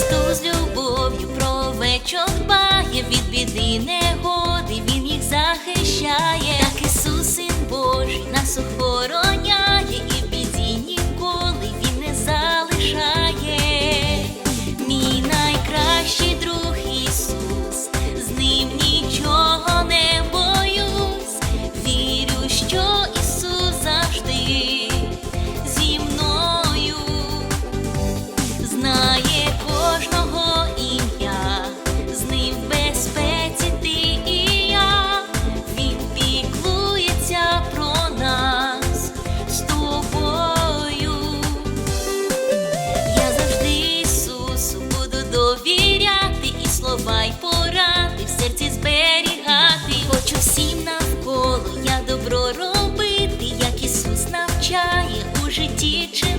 Хто з любов'ю про вечок дбає від біди не го... житті.